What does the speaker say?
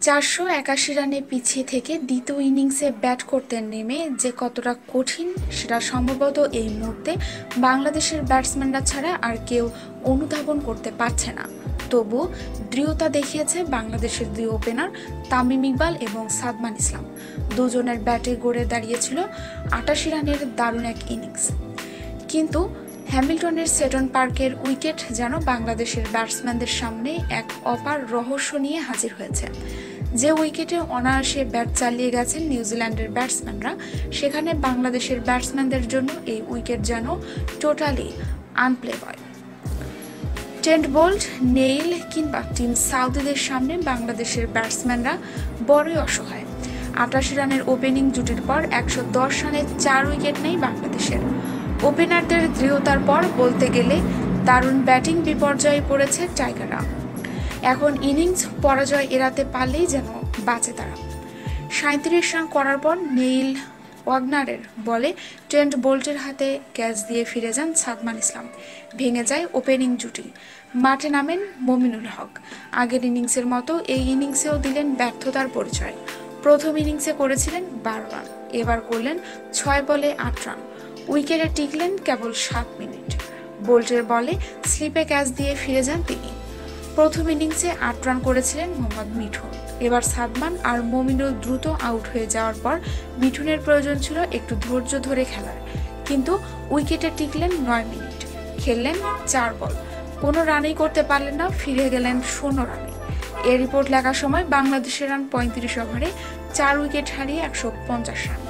চারশো একাশি রানে পিছিয়ে থেকে দ্বিতীয় ইনিংসে ব্যাট করতে নেমে যে কতটা কঠিন সেটা সম্ভবত এই মুহূর্তে বাংলাদেশের ব্যাটসম্যানরা ছাড়া আর কেউ অনুধাবন করতে পারছে না। তবু দৃঢ়তা দেখিয়েছে বাংলাদেশের দুই ওপেনার তামিম ইকবাল এবং সাদমান ইসলাম। দুজনের ব্যাটে গড়ে দাঁড়িয়েছিল আটাশি রানের দারুণ এক ইনিংস। কিন্তু হ্যামিল্টনের সেটন পার্কের উইকেট যেন বাংলাদেশের ব্যাটসম্যানদের সামনে এক অপার রহস্য নিয়ে হাজির হয়েছে। যে উইকেটে অনায়াসে ব্যাট চালিয়ে গেছেন নিউজিল্যান্ডের ব্যাটসম্যানরা, সেখানে বাংলাদেশের ব্যাটসম্যানদের জন্য এই উইকেট যেন totally unplayable Trent Boult, Neil কিংবা টিম সাউদিদের সামনে বাংলাদেশের ব্যাটসম্যানরা বড়ই অসহায়। আটাশি রানের ওপেনিং জুটির পর একশো দশ রানে চার উইকেট নেই বাংলাদেশের। ওপেনারদের দৃঢ়তার পর বলতে গেলে দারুণ ব্যাটিং বিপর্যয়ে পড়েছে টাইগাররা। এখন ইনিংস পরাজয় এড়াতে পারলেই যেন বাঁচে তারা। সাঁত্রিশ রান করার পর নেইল ওয়াগনারের বলে ট্রেন্ট বোল্টের হাতে ক্যাচ দিয়ে ফিরে যান সাদমান ইসলাম। ভেঙে যায় ওপেনিং জুটি। মাঠে নামেন মমিনুল হক। আগের ইনিংসের মতো এই ইনিংসেও দিলেন ব্যর্থতার পরিচয়। প্রথম ইনিংসে করেছিলেন বারো রান। এবার করলেন ছয় বলে আট রান। উইকেটে টিকলেন কেবল সাত মিনিট। বোল্টের বলে স্লিপে ক্যাচ দিয়ে ফিরে যান তিনি। প্রথম ইনিংসে আট রান করেছিলেন মোহাম্মদ মিঠুন। এবার সাদমান আর মমিনুল দ্রুত আউট হয়ে যাওয়ার পর মিঠুনের প্রয়োজন ছিল একটু ধৈর্য ধরে খেলার। কিন্তু উইকেটে টিকলেন নয় মিনিট। খেললেন চার বল। কোনো রানই করতে পারলেন না, ফিরে গেলেন শূন্য রানে। এ রিপোর্ট লেখার সময় বাংলাদেশের রান পঁয়ত্রিশ ওভারে চার উইকেট হারিয়ে একশো পঞ্চাশ রান।